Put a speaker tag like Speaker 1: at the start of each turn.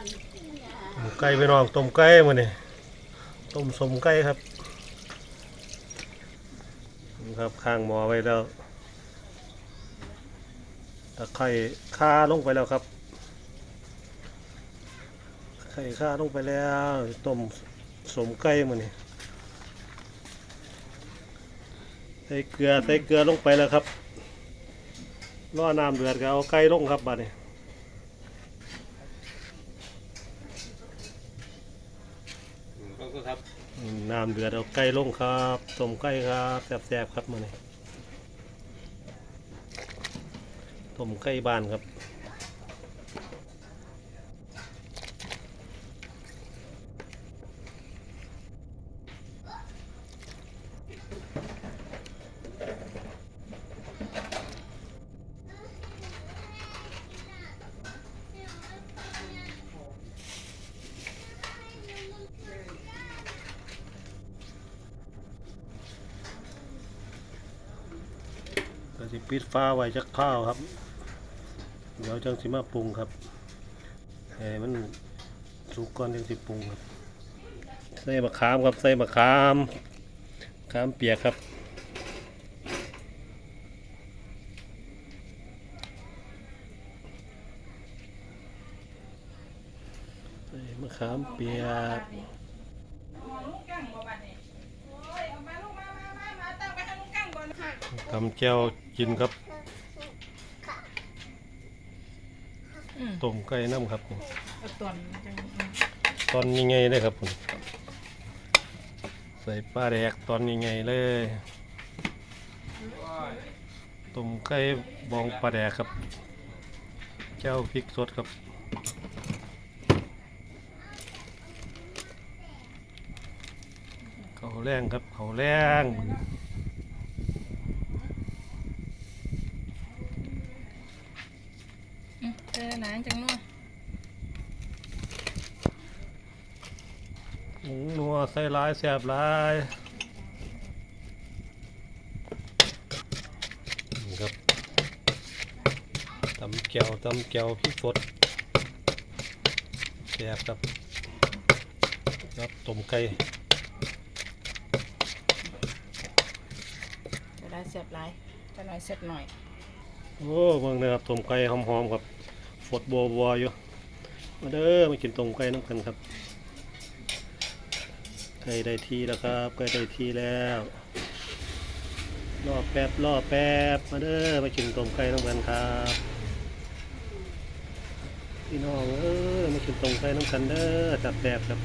Speaker 1: ต้มไก่ไปน้องต้มไก่มาเนี่ยต้มสมไก่ครับนะครับข้างหมอไว้แล้วตะไคร่ข่าลงไปแล้วครับไข่ข่าลงไปแล้วต้มสมไก่มาเนี่ยใส่เกลือใส่เกลือลงไปแล้วครับรอน้ำเดือดก็เอาไก่ลงครับบัดนี้
Speaker 2: ครับ
Speaker 1: น้ำเดือดเอาไก่ลงครับต้มไก่ครับแซ่บๆครับมื้อนี้ต้มไก่บ้านครับ สิปิดฟ้าไว้จักข้าวครับ เดี๋ยวจังสิมาปรุงครับให้มันสุกก่อนจังสิปรุงครับ ใส่มะขามครับ ใส่มะขามขามเปียกครับใส่มะขามเปียก
Speaker 3: ก่อนค่ะ
Speaker 1: ตำแจ่วกินครับต้มไก่น้ำครับ
Speaker 3: เอาตอนจัง
Speaker 1: ตอนยังไงเลยครับผมใส่ปลาแดกตอนยังไงเลยต้มไก่บองปลาแดกครับ เจ้าพริกสดครับเขาแรงครับเขาแรง
Speaker 3: อืม เออหนางจังเนาะ
Speaker 1: หมูนัวใส่หลายแซ่บหลายนี่ครับตำแก้วตำแก้วพริกสดแซ่บครับครับต้มไก่
Speaker 3: จะได้เสียบหลายจะหน่อยเสียบหน่อย
Speaker 1: โอ้เบิ่งนะครับต้มไก่หอมๆครับฟดบัวบัวๆอยู่มาเด้อมากินต้มไก่น้ำกันครับไก่ได้ที่แล้วครับไก่ได้ที่แล้วรอแป๊บรอแป๊บมาเด้อมากินต้มไก่น้ำกันครับพี่น้องเอ้ยมากินต้มไก่น้ำกันเด้อจับแป๊บครับ